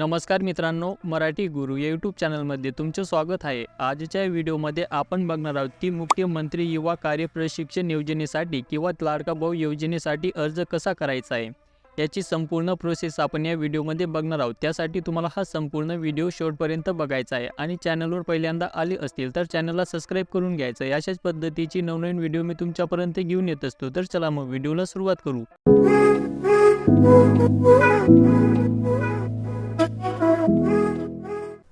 नमस्कार मित्रांनो मराठी गुरु या यूट्यूब चॅनलमध्ये तुमचं स्वागत आहे. आजच्या व्हिडिओमध्ये आपण बघणार आहोत की मुख्यमंत्री युवा कार्य प्रशिक्षण योजनेसाठी किंवा लाडका भाऊ योजनेसाठी अर्ज कसा करायचा आहे? याची संपूर्ण प्रोसेस आपण या व्हिडिओमध्ये बघणार आहोत. त्यासाठी तुम्हाला हा संपूर्ण व्हिडिओ शेवटपर्यंत बघायचा आहे. आणि चॅनलवर पहिल्यांदा आले असतील तर चॅनलला सबस्क्राईब करून घ्यायचं आहे. अशाच पद्धतीची नवनवीन व्हिडिओ मी तुमच्यापर्यंत घेऊन येत असतो. तर चला मग व्हिडिओला सुरुवात करू. Bye.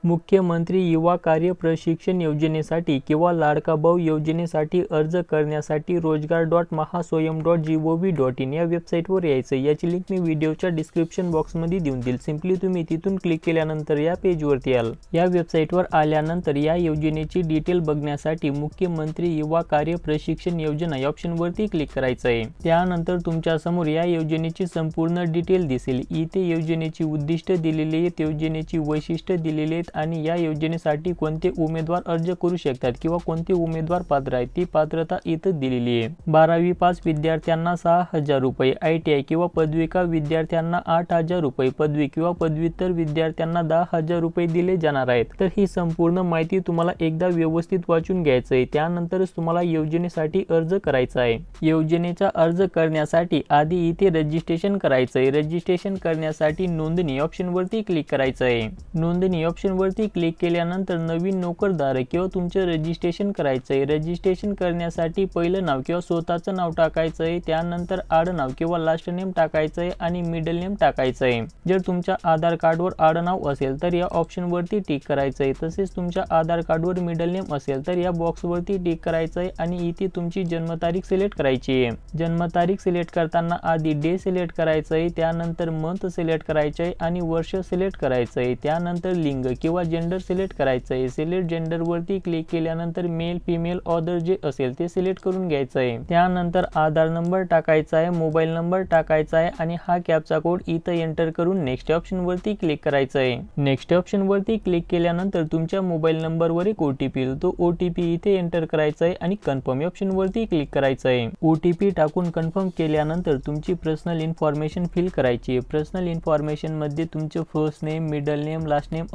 मुख्यमंत्री युवा कार्य प्रशिक्षण योजनेसाठी किंवा लाडका भाऊ योजनेसाठी अर्ज करण्यासाठी रोजगार dot Mahaswayam dot G O V dot in या वेबसाईटवर यायचं. याची लिंक मी व्हिडिओच्या डिस्क्रिप्शन बॉक्समध्ये देऊन देईल. सिम्पली तुम्ही तिथून क्लिक केल्यानंतर या पेजवरती याल. या वेबसाईटवर आल्यानंतर या योजनेची डिटेल बघण्यासाठी मुख्यमंत्री युवा कार्य प्रशिक्षण योजना या ऑप्शनवरती क्लिक करायचं आहे. त्यानंतर तुमच्यासमोर या योजनेची संपूर्ण डिटेल दिसेल. इथे योजनेची उद्दिष्ट दिलेली आहेत. योजनेची वैशिष्ट्य दिलेली आहेत. आणि या योजनेसाठी कोणते उमेदवार अर्ज करू शकतात किंवा कोणते उमेदवार पात्र आहेत ती पात्रता इथं दिलेली आहे. बारावी पास विद्यार्थ्यांना सहा हजार रुपये आय टी आय किंवा पदविका विद्यार्थ्यांना आठ हजार रुपये पदवी किंवा पदव्युत्तर विद्यार्थ्यांना दहा हजार रुपये दिले जाणार आहेत. तर ही संपूर्ण माहिती तुम्हाला एकदा व्यवस्थित वाचून घ्यायचं आहे. त्यानंतरच तुम्हाला योजनेसाठी अर्ज करायचा आहे. योजनेचा अर्ज करण्यासाठी आधी इथे रजिस्ट्रेशन करायचं आहे. रजिस्ट्रेशन करण्यासाठी नोंदणी ऑप्शनवरती क्लिक करायचं आहे. नोंदणी ऑप्शन ऑप्शनवरती क्लिक केल्यानंतर नवीन नोकरदार किंवा तुमचं रजिस्ट्रेशन करायचं आहे रजिस्ट्रेशन करण्यासाठी पहिलं नाव किंवा स्वतःचं नाव टाकायचं आहे त्यानंतर आडनाव किंवा लास्ट नेम टाकायचं आहे आणि मिडल नेम टाकायचं आहे जर तुमच्या आधार कार्डवर आडनाव असेल तर या ऑप्शनवरती टिक करायचं आहे तसेच तुमच्या आधार कार्डवर मिडल नेम असेल तर या बॉक्सवरती टिक करायचं आहे आणि इथे तुमची जन्मतारीख सिलेक्ट करायची आहे. जन्मतारीख सिलेक्ट करताना आधी डे सिलेक्ट करायचं आहे त्यानंतर मंथ सिलेक्ट करायचं आहे आणि वर्ष सिलेक्ट करायचं आहे त्यानंतर लिंग किंवा किंवा जेंडर सिलेक्ट करायचं आहे सिलेक्ट जेंडरवरती क्लिक केल्यानंतर मेल फिमेल ऑदर जे असेल ते सिलेक्ट करून घ्यायचं आहे त्यानंतर आधार नंबर टाकायचा आहे मोबाईल नंबर टाकायचा आहे आणि हा कॅपचा कोड इथं एंटर करून नेक्स्ट ऑप्शन वरती क्लिक करायचं आहे नेक्स्ट ऑप्शन वरती क्लिक केल्यानंतर तुमच्या मोबाईल नंबरवर एक ओटीपी येईल. तो ओटीपी इथे एंटर करायचा आहे आणि कन्फर्म ऑप्शन वरती क्लिक करायचं आहे ओटीपी टाकून कन्फर्म केल्यानंतर तुमची पर्सनल इन्फॉर्मेशन फिल करायची. आहे पर्सनल इन्फॉर्मेशनमध्ये तुमचं first name middle name last name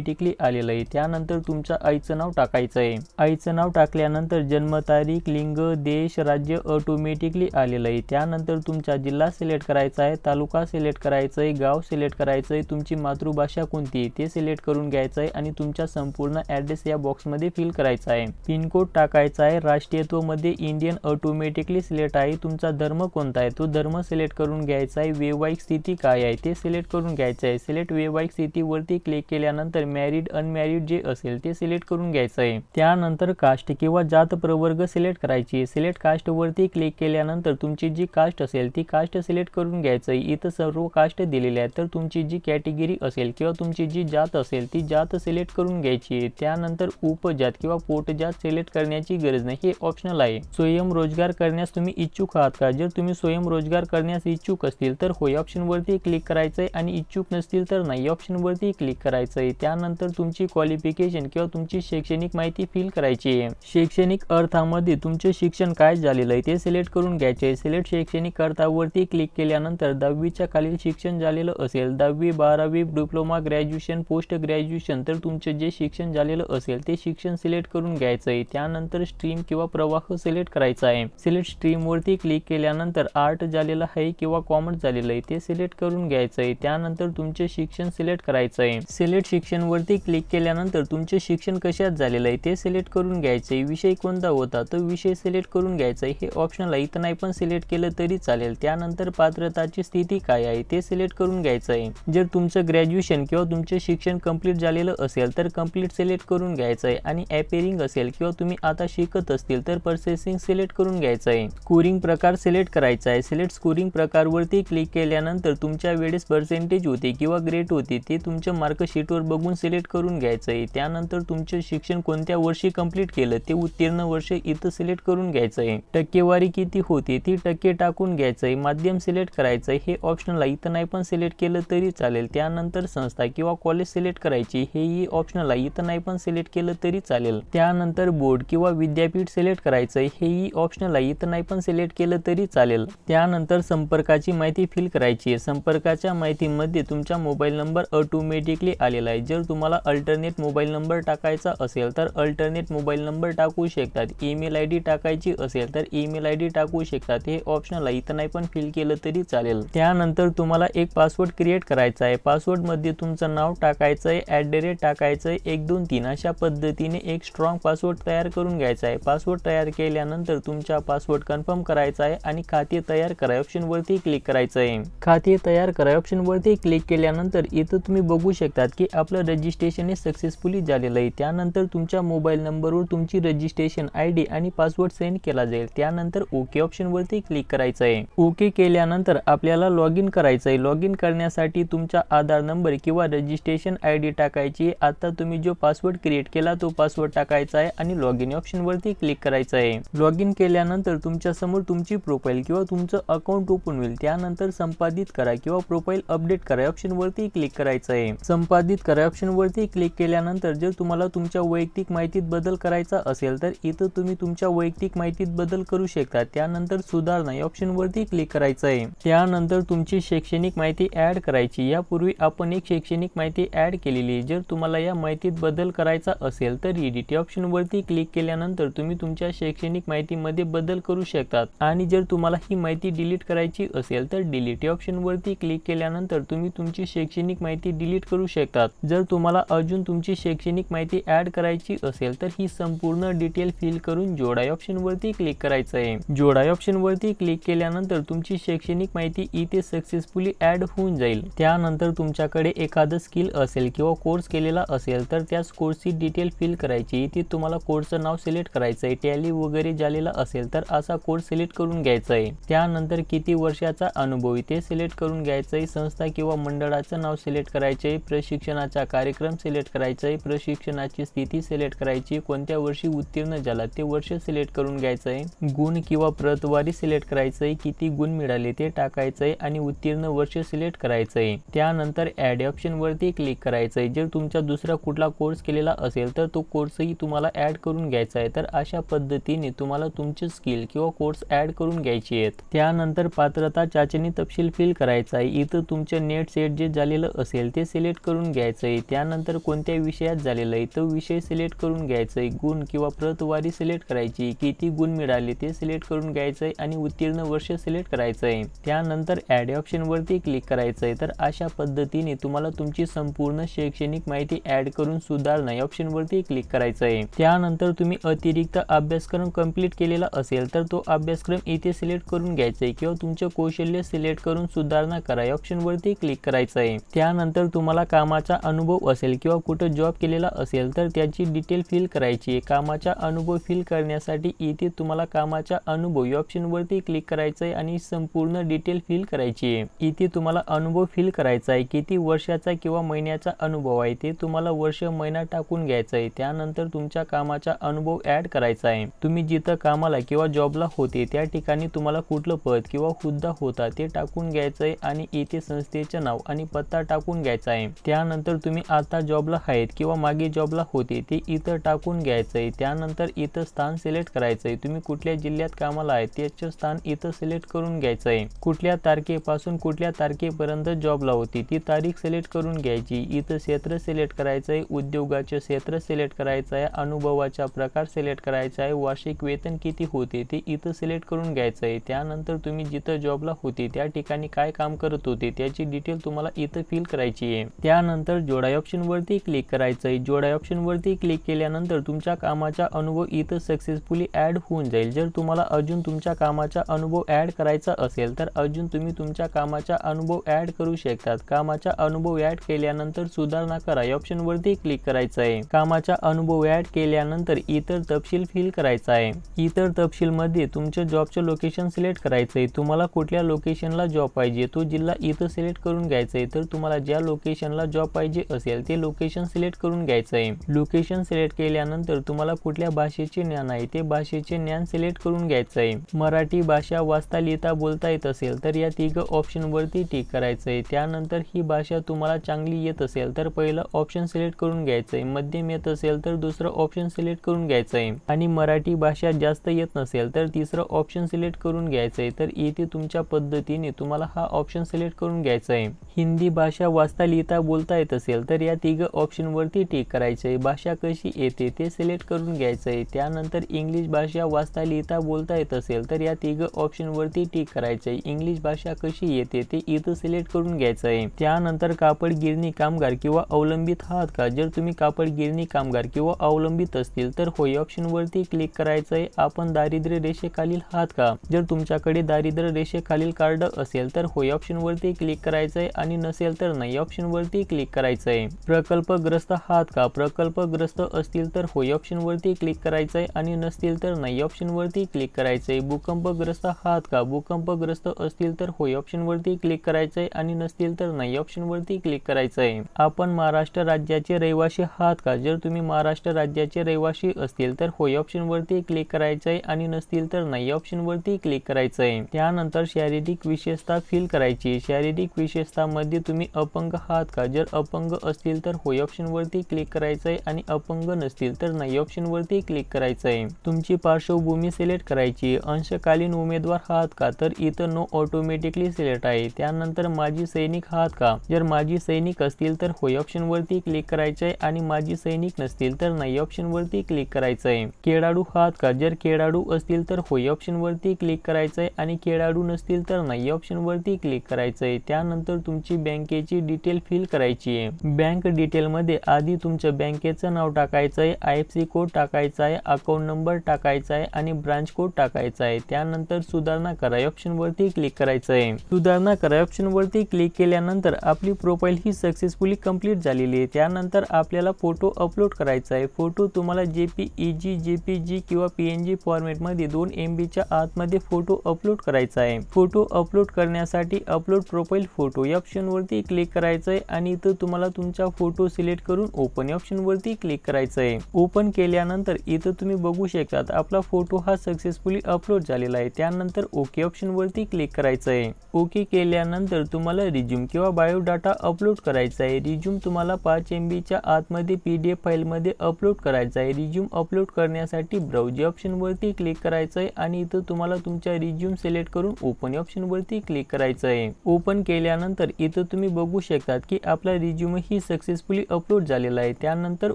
automatically आलेलं आहे. त्यानंतर तुमच्या आईचं नाव टाकायचं आहे. आईचं नाव टाकल्यानंतर जन्मतारीख लिंग देश राज्य ऑटोमॅटिकली आलेलं आहे. त्यानंतर तुमचा जिल्हा सिलेक्ट करायचा आहे तालुका सिलेक्ट करायचा आहे गाव सिलेक्ट करायचं आहे तुमची मातृभाषा कोणती आहे ते सिलेक्ट करून घ्यायचं आहे आणि तुमचा संपूर्ण ॲड्रेस या बॉक्समध्ये फिल करायचा आहे. पिनकोड टाकायचा आहे राष्ट्रीयत्वमध्ये इंडियन ऑटोमॅटिकली सिलेक्ट आहे. तुमचा धर्म कोणता आहे? तो धर्म सिलेक्ट करून घ्यायचा आहे. वैवाहिक स्थिती काय आहे? ते सिलेक्ट करून घ्यायचं आहे. सिलेक्ट वैवाहिक स्थितीवरती क्लिक केल्यानंतर मॅरिड अनमॅरिड जे असेल ते सिलेक्ट करून घ्यायचं आहे त्यानंतर कास्ट किंवा जात प्रवर्ग सिलेक्ट करायची. सिलेक्ट कास्टवरती क्लिक केल्यानंतर तुमची जी कास्ट असेल ती कास्ट सिलेक्ट करून घ्यायचं आहे इथं सर्व कास्ट दिलेली आहे तर तुमची जी कॅटेगरी असेल किंवा तुमची जी जात असेल ती जात सिलेक्ट करून घ्यायची. आहे त्यानंतर उपजात किंवा पोटजात सिलेक्ट करण्याची गरज नाही. हे ऑप्शनल आहे. स्वयंरोजगार करण्यास तुम्ही इच्छुक आहात का? जर तुम्ही स्वयंरोजगार करण्यास इच्छुक असतील तर होय. ऑप्शनवरती क्लिक करायचं आहे आणि इच्छुक नसतील तर नाही. ऑप्शनवरती क्लिक करायचं आहे त्यानंतर तुमची क्वालिफिकेशन किंवा तुमची शैक्षणिक माहिती फिल करायची आहे. शैक्षणिक अर्थामध्ये तुमचे शिक्षण काय झालेलं आहे ते सिलेक्ट करून घ्यायचे आहे. सिलेक्ट शैक्षणिक अर्थावरती क्लिक केल्यानंतर दहावीच्या खालील शिक्षण झालेलं असेल दहावी बारावी डिप्लोमा ग्रॅज्युएशन पोस्ट ग्रॅज्युएशन तर तुमचे जे शिक्षण झालेलं असेल ते शिक्षण सिलेक्ट करून घ्यायचं आहे. त्यानंतर स्ट्रीम किंवा प्रवाह सिलेक्ट करायचा आहे. सिलेक्ट स्ट्रीमवरती क्लिक केल्यानंतर आर्ट झालेलं आहे किंवा कॉमर्स झालेलं आहे ते सिलेक्ट करून घ्यायचं आहे. त्यानंतर तुमचे शिक्षण सिलेक्ट करायचं आहे. सिलेक्ट ऑप्शनवरती क्लिक केल्यानंतर तुमचे शिक्षण कशात झालेलं आहे ते सिलेक्ट करून घ्यायचं आहे. विषय कोणता होता? तो विषय सिलेक्ट करून घ्यायचा आहे. हे ऑप्शनला इथं नाही पण सिलेक्ट केलं तरी चालेल. त्यानंतर पात्रताची स्थिती काय आहे ते सिलेक्ट करून घ्यायचं आहे. जर तुमचं ग्रॅज्युएशन किंवा तुमचे शिक्षण कंप्लीट झालेलं असेल तर कंप्लीट सिलेक्ट करून घ्यायचं आहे. आणि ॲपेरिंग असेल किंवा तुम्ही आता शिकत असतील तर प्रोसेसिंग सिलेक्ट करून घ्यायचं आहे. स्कोरिंग प्रकार सिलेक्ट करायचा आहे. सिलेक्ट स्कोरिंग प्रकारवरती क्लिक केल्यानंतर तुमच्या वेळेस पर्सेंटेज होते किंवा ग्रेड होते ते तुमच्या मार्कशीटवर बघून सिलेक्ट करून घ्यायचं आहे त्यानंतर तुमचं शिक्षण कोणत्या वर्षी कंप्लीट केलं ते उत्तीर्ण वर्ष इथं सिलेक्ट करून घ्यायचं आहे टक्केवारी किती होते ती टक्के टाकून घ्यायचं आहे माध्यम सिलेक्ट करायचं आहे हे ऑप्शनल आहे इथं नाही पण सिलेक्ट केलं तरी चालेल. त्यानंतर संस्था किंवा कॉलेज सिलेक्ट करायची हेही ऑप्शनल आहे इथं नाही पण सिलेक्ट केलं तरी चालेल. त्यानंतर बोर्ड किंवा विद्यापीठ सिलेक्ट करायचं आहे हेही ऑप्शनल आहे इथं नाही पण सिलेक्ट केलं तरी चालेल. त्यानंतर संपर्काची माहिती फिल करायची. आहे संपर्काच्या माहितीमध्ये तुमचा मोबाईल नंबर ऑटोमॅटिकली आलेला आहे. जर तुम्हाला अल्टरनेट मोबाईल नंबर टाकायचा असेल तर अल्टरनेट मोबाईल नंबर टाकू शकतात. ईमेल आय डी टाकायची असेल तर ईमेल आय डी टाकू शकतात. हे ऑप्शनल आहे. इथं नाही पण फिल केलं तरी चालेल. त्यानंतर तुम्हाला एक पासवर्ड क्रिएट करायचा आहे. पासवर्डमध्ये तुमचं नाव टाकायचं आहे ॲट द रेट टाकायचं आहे एक दोन तीन अशा पद्धतीने एक स्ट्रॉंग पासवर्ड तयार करून घ्यायचा आहे. पासवर्ड तयार केल्यानंतर तुमचा पासवर्ड कन्फर्म करायचा आहे आणि खाते तयार करा. ऑप्शनवरती क्लिक करायचं आहे. खाते तयार करा. ऑप्शनवरती क्लिक केल्यानंतर इथं तुम्ही बघू शकतात की आपलं रजिस्ट्रेशन हे सक्सेसफुली झालेलं आहे. त्यानंतर तुमच्या मोबाईल नंबरवर तुमची रजिस्ट्रेशन आय डी आणि पासवर्ड सेंड केला जाईल. त्यानंतर ओके ऑप्शनवरती क्लिक करायचं आहे. ओके केल्यानंतर आपल्याला लॉग इन करायचं आहे. लॉग इन करण्यासाठी तुमचा आधार नंबर किंवा रजिस्ट्रेशन आय डी टाकायची आता तुम्ही जो पासवर्ड क्रिएट केला तो पासवर्ड टाकायचा आहे आणि लॉग इन ऑप्शनवरती क्लिक करायचं आहे. लॉग इन केल्यानंतर तुमच्यासमोर तुमची प्रोफाईल किंवा तुमचं अकाउंट ओपन होईल. त्यानंतर संपादित करा किंवा प्रोफाईल अपडेट करा ऑप्शनवरती क्लिक करायचं आहे. संपादित करा ऑप्शनवरती क्लिक केल्यानंतर जर तुम्हाला तुमच्या वैयक्तिक माहितीत बदल करायचा असेल तर इथं तुम्ही तुमच्या वैयक्तिक माहितीत बदल करू शकता. त्यानंतर सुधारणा या ऑप्शनवरती क्लिक करायचं आहे त्यानंतर तुमची शैक्षणिक माहिती ॲड करायची. यापूर्वी आपण एक शैक्षणिक माहिती ऍड केलेली आहे. जर तुम्हाला या माहितीत बदल करायचा असेल तर एडिट या ऑप्शनवरती क्लिक केल्यानंतर तुम्ही तुमच्या शैक्षणिक माहितीमध्ये बदल करू शकतात आणि जर तुम्हाला ही माहिती डिलीट करायची असेल तर डिलीट या ऑप्शनवरती क्लिक केल्यानंतर तुम्ही तुमची शैक्षणिक माहिती डिलीट करू शकतात जर तुम्हाला अजून तुमची शैक्षणिक माहिती ऍड करायची असेल तर ही संपूर्ण डिटेल फिल करून जोडाय ऑप्शनवरती क्लिक करायचं आहे जोडाय ऑप्शनवरती क्लिक केल्यानंतर तुमची शैक्षणिक माहिती इथे सक्सेसफुली ऍड होऊन जाईल. त्यानंतर तुमच्याकडे एखादं स्किल असेल किंवा कोर्स केलेला असेल तर त्या कोर्सची डिटेल फिल करायची. इथे तुम्हाला कोर्सचं नाव सिलेक्ट करायचं आहे टॅली वगैरे झालेला असेल तर असा कोर्स सिलेक्ट करून घ्यायचा आहे त्यानंतर किती वर्षाचा अनुभव इथे सिलेक्ट करून घ्यायचं आहे संस्था किंवा मंडळाचं नाव सिलेक्ट करायचं आहे प्रशिक्षणाचा कार्यक्रम सिलेक्ट करायचा आहे प्रशिक्षणाची स्थिती सिलेक्ट करायची कोणत्या वर्षी उत्तीर्ण झाला ते वर्ष सिलेक्ट करून घ्यायचं आहे गुण किंवा प्रतवारी सिलेक्ट करायचं आहे किती गुण मिळाले ते टाकायचं आहे आणि उत्तीर्ण वर्ष सिलेक्ट करायचं आहे त्यानंतर ॲड ऑप्शनवरती क्लिक करायचं आहे जर तुमचा दुसरा कुठला कोर्स केलेला असेल तर तो कोर्सही तुम्हाला ॲड करून घ्यायचा आहे तर अशा पद्धतीने तुम्हाला तुमचे स्किल किंवा कोर्स ॲड करून घ्यायचे आहेत. त्यानंतर पात्रता चाचणी तपशील फिल करायचा आहे इथं तुमचं नेट सेट जे झालेलं असेल ते सिलेक्ट करून घ्यायचं आहे त्यानंतर कोणत्या विषयात झालेलं आहे? तो विषय सिलेक्ट करून घ्यायचा आहे गुण किंवा प्रतवारी सिलेक्ट करायची. किती गुण मिळाले ते सिलेक्ट करून घ्यायचं आहे आणि उत्तीर्ण वर्ष सिलेक्ट करायचं आहे त्यानंतर ॲड ऑप्शनवरती क्लिक करायचं आहे तर अशा पद्धतीने तुम्हाला तुमची संपूर्ण शैक्षणिक माहिती ॲड करून सुधारणा या ऑप्शनवरती क्लिक करायचं आहे त्यानंतर तुम्ही अतिरिक्त अभ्यासक्रम कंप्लीट केलेला असेल तर तो अभ्यासक्रम इथे सिलेक्ट करून घ्यायचा आहे किंवा तुमचं कौशल्य सिलेक्ट करून सुधारणा करा या ऑप्शनवरती क्लिक करायचं आहे त्यानंतर तुम्हाला कामाचा अनुभव असेल किंवा कुठं जॉब केलेला असेल तर त्याची डिटेल फिल करायची आहे. कामाचा अनुभव फिल करण्यासाठी इथे तुम्हाला कामाचा अनुभव या ऑप्शनवरती क्लिक करायचं आहे आणि संपूर्ण डिटेल फिल करायची आहे. इथे तुम्हाला अनुभव फिल करायचा आहे. किती वर्षाचा किंवा महिन्याचा अनुभव आहे ते तुम्हाला वर्ष महिना टाकून घ्यायचा आहे. त्यानंतर तुमच्या कामाचा अनुभव ऍड करायचा आहे. तुम्ही जिथं कामाला किंवा जॉबला होते त्या ठिकाणी तुम्हाला कुठलं पद किंवा हुद्दा होता ते टाकून घ्यायचं आहे आणि इथे संस्थेचं नाव आणि पत्ता टाकून घ्यायचा आहे. त्यानंतर तुम्ही आता जॉबला आहेत किंवा मागे जॉबला होते ते इथं टाकून घ्यायचं आहे त्यानंतर इथं स्थान सिलेक्ट करायचं आहे तुम्ही कुठल्या जिल्ह्यात कामाला आहे त्याचं स्थान इथं सिलेक्ट करून घ्यायचं आहे कुठल्या तारखेपासून कुठल्या तारखेपर्यंत जॉबला होती ती तारीख सिलेक्ट करून घ्यायची. इथं क्षेत्र सिलेक्ट करायचं आहे उद्योगाचे क्षेत्र सिलेक्ट करायचं आहे अनुभवाचा प्रकार सिलेक्ट करायचा आहे वार्षिक वेतन किती होते ते इथं सिलेक्ट करून घ्यायचं आहे त्यानंतर तुम्ही जिथं जॉबला होते त्या ठिकाणी काय काम करत होते त्याची डिटेल तुम्हाला इथं फिल करायची आहे. त्यानंतर जोडायो ऑप्शनवरती क्लिक करायचं आहे जोडा ऑप्शनवरती क्लिक केल्यानंतर तुमच्या कामाचा अनुभव इथं सक्सेसफुली ॲड होऊन जाईल. जर तुम्हाला अजून तुमच्या कामाचा अनुभव ॲड करायचा असेल तर अजून तुम्ही तुमच्या कामाचा अनुभव ॲड करू शकतात. कामाचा अनुभव ॲड केल्यानंतर सुधारणा करा. या ऑप्शनवरती क्लिक करायचं आहे कामाचा अनुभव ॲड केल्यानंतर इतर तपशील फिल करायचा आहे इतर तपशीलमध्ये तुमच्या जॉबचं लोकेशन सिलेक्ट करायचं आहे तुम्हाला कुठल्या लोकेशनला जॉब पाहिजे? तो जिल्हा इथं सिलेक्ट करून घ्यायचा आहे तर तुम्हाला ज्या लोकेशनला जॉब पाहिजे असेल ते लोकेशन सिलेक्ट करून घ्यायचं आहे लोकेशन सिलेक्ट केल्यानंतर तुम्हाला कुठल्या भाषेचे ज्ञान आहे ते भाषेचे ज्ञान सिलेक्ट करून घ्यायचं आहे मराठी भाषा वाचता लिहिता बोलता येत असेल तर या तिघ ऑप्शनवरती टिक करायचं आहे त्यानंतर ही भाषा तुम्हाला चांगली येत असेल तर पहिलं ऑप्शन सिलेक्ट करून घ्यायचं आहे मध्यम येत असेल तर दुसरं ऑप्शन सिलेक्ट करून घ्यायचं आहे आणि मराठी भाषा जास्त येत नसेल तर तिसरं ऑप्शन सिलेक्ट करून घ्यायचं आहे तर येथे तुमच्या पद्धतीने तुम्हाला हा ऑप्शन सिलेक्ट करून घ्यायचा आहे हिंदी भाषा वाचता लिहिता बोलता येत असेल तर या तिघ ऑप्शनवरती टिक करायचं आहे भाषा कशी येते ते सिलेक्ट करून घ्यायचं आहे त्यानंतर इंग्लिश भाषा वाचता लिहिता बोलता येत असेल तर या तिघ ऑप्शनवरती टिक करायचं आहे इंग्लिश भाषा कशी येते ते इथं सिलेक्ट करून घ्यायचं आहे त्यानंतर कापड गिरणी कामगार किंवा अवलंबित आहात का? जर तुम्ही कापड गिरणी कामगार किंवा अवलंबित असतील तर होय ऑप्शनवरती क्लिक करायचं आहे आपण दारिद्र्य रेषेखालील आहात का? जर तुमच्याकडे दारिद्र्य रेषेखालील कार्ड असेल तर होय ऑप्शनवरती क्लिक करायचं आहे आणि नसेल तर नाही. ऑप्शनवरती क्लिक करायचं आहे प्रकल्पग्रस्त आहात का? प्रकल्पग्रस्त असतील तर होय ऑप्शनवरती क्लिक करायचं आहे आणि नसतील तर नाही ऑप्शनवरती क्लिक करायचं आहे भूकंपग्रस्त आहात का? भूकंपग्रस्त असतील तर होय ऑप्शनवरती क्लिक करायचं आहे आणि नसतील तर नाही ऑप्शनवरती क्लिक करायचं आहे आपण महाराष्ट्र राज्याचे रहिवासी आहात का? जर तुम्ही महाराष्ट्र राज्याचे रहिवासी असतील तर होय ऑप्शनवरती क्लिक करायचं आहे आणि नसतील तर नाही ऑप्शनवरती क्लिक करायचं आहे त्यानंतर शारीरिक विशेषता फिल करायची. शारीरिक विशेषतामध्ये तुम्ही अपंग आहात का? जर अपंग असतील तर होय ऑप्शनवरती क्लिक करायचं आहे आणि अपंग नसतील तर नाही ऑप्शनवरती क्लिक करायचं आहे तुमची पार्श्वभूमी सिलेक्ट करायची. अंशकालीन उमेदवार आहात का? तर इथं नो ऑटोमॅटिकली सिलेक्ट आहे. त्यानंतर माजी सैनिक आहात का? जर माजी सैनिक असतील तर होय ऑप्शनवरती क्लिक करायचं आहे आणि माजी सैनिक नसतील तर नाही ऑप्शनवरती क्लिक करायचं आहे खेळाडू आहात का? जर खेळाडू असतील तर होय ऑप्शनवरती क्लिक करायचं आहे आणि खेळाडू नसतील तर नाही ऑप्शनवरती क्लिक करायचं आहे त्यानंतर तुमची बँकेची डिटेल फिल करायची आहे. बँक डिटेलमध्ये आधी तुमच्या बँकेचं नाव टाकायचं आहे आय एफ सी कोड टाकायचा आहे अकाउंट नंबर टाकायचा आहे आणि ब्रांच कोड टाकायचा आहे. त्यानंतर सुधारणा करा ऑप्शनवरती क्लिक करायचं आहे. सुधारणा करा ऑप्शनवरती क्लिक केल्यानंतर आपली प्रोफाईल ही सक्सेसफुली कंप्लीट झालेली आहे. त्यानंतर आपल्याला फोटो अपलोड करायचा आहे. फोटो तुम्हाला जे पी ई जी जे पी जी किंवा पी एन जी फॉर्मेटमध्ये दोन एम बीच्या आतमध्ये फोटो अपलोड करायचा आहे. फोटो अपलोड करण्यासाठी अपलोड प्रोफाईल फोटो या ऑप्शनवरती क्लिक करायचं आहे आणि इथं तुम्हाला तुम तुमचा फोटो सिलेक्ट करून ओपन या ऑप्शनवरती क्लिक करायचं आहे ओपन केल्यानंतर इथं तुम्ही बघू शकतात आपला फोटो हा सक्सेसफुली अपलोड झालेला आहे. त्यानंतर ओके ऑप्शनवरती क्लिक करायचं आहे ओके केल्यानंतर तुम्हाला रिझ्यूम किंवा बायोडाटा अपलोड करायचा आहे रिझ्यूम तुम्हाला पाच एम बीच्या आतमध्ये पी डी एफ फाईलमध्ये अपलोड करायचा आहे रिझ्यूम अपलोड करण्यासाठी ब्राउजी ऑप्शनवरती क्लिक करायचं आहे आणि इथं तुम्हाला तुमचा रिझ्यूम सिलेक्ट करून ओपन ऑप्शनवरती क्लिक करायचं आहे ओपन केल्यानंतर इथं तुम्ही बघू शकतात की आपला रिझ्यूम ही सक्सेसफुली अपलोड झालेला आहे. त्यानंतर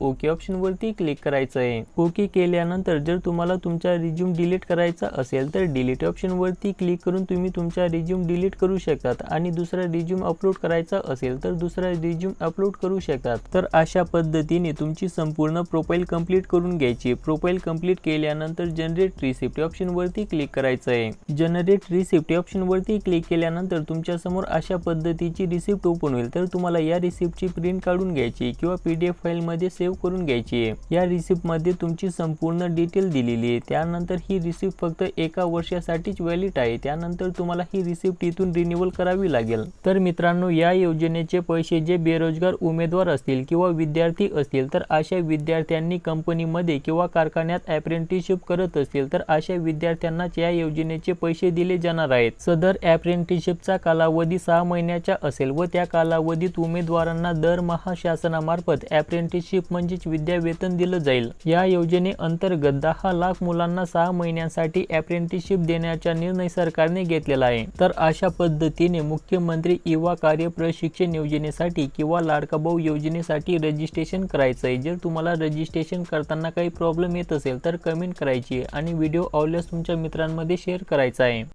ओके ऑप्शनवरती क्लिक करायचं आहे. ओके केल्यानंतर जर तुम्हाला तुमचा रिझ्यूम डिलीट करायचा असेल तर डिलीट ऑप्शनवरती क्लिक करून तुम्ही तुमचा रिझ्यूम डिलीट करू शकतात आणि दुसरा रिझ्यूम अपलोड करायचा असेल तर दुसरा रिझ्यूम अपलोड करू शकतात. तर अशा पद्धतीने तुमची संपूर्ण प्रोफाईल कंप्लीट करून घ्यायची. प्रोफाईल कंप्लीट केल्यानंतर जनरेट रिसिप्ट ऑप्शनवरती क्लिक करायचं आहे. जनरेट रिसिप्ट ऑप्शनवरती क्लिक केल्यानंतर तुमच्यासमोर अशा पद्धतीची रिसिप्ट ओपन होईल. तर तुम्हाला या रिसिप्टची प्रिंट काढून घ्यायची किंवा पी डी एफ फाईलमध्ये सेव्ह करून घ्यायची आहे. या रिसिप्टमध्ये तुमची संपूर्ण डिटेल दिलेली आहे. त्यानंतर ही रिसिप्ट फक्त एका वर्षासाठीच व्हॅलिड आहे. त्यानंतर तुम्हाला ही रिसिप्ट इथून रिन्युअल करावी लागेल. तर मित्रांनो या योजनेचे पैसे जे बेरोजगार उमेदवार असतील किंवा विद्यार्थी असतील तर अशा विद्यार्थ्यांनी कंपनीमध्ये किंवा कारखान्यात अप्रेंटिसशिप करत असतील तर अशा विद्यार्थ्यांनाच या योजनेचे पैसे दिले जाणार आहेत. सदर अप्रेंटिसशिपचा कालावधी सहा महिन्याचा असेल व त्या कालावधीत उमेदवारांना दर दरमहा शासनामार्फत अप्रेंटिसशिप म्हणजेच विद्यावेतन दिलं जाईल. या योजनेअंतर्गत दहा लाख मुलांना सहा महिन्यांसाठी अप्रेंटिसशिप देण्याचा निर्णय सरकारने घेतलेला आहे. तर अशा पद्धतीने मुख्यमंत्री युवा कार्य प्रशिक्षण योजनेसाठी किंवा लाडका भाऊ योजनेसाठी रजिस्ट्रेशन करायचं आहे जर तुम्हाला रजिस्ट्रेशन करताना काही प्रॉब्लेम येत असेल तर कमेंट करायची आणि व्हिडिओ आवडल्यास तुमच्या मित्रांमध्ये शेअर करायचा आहे.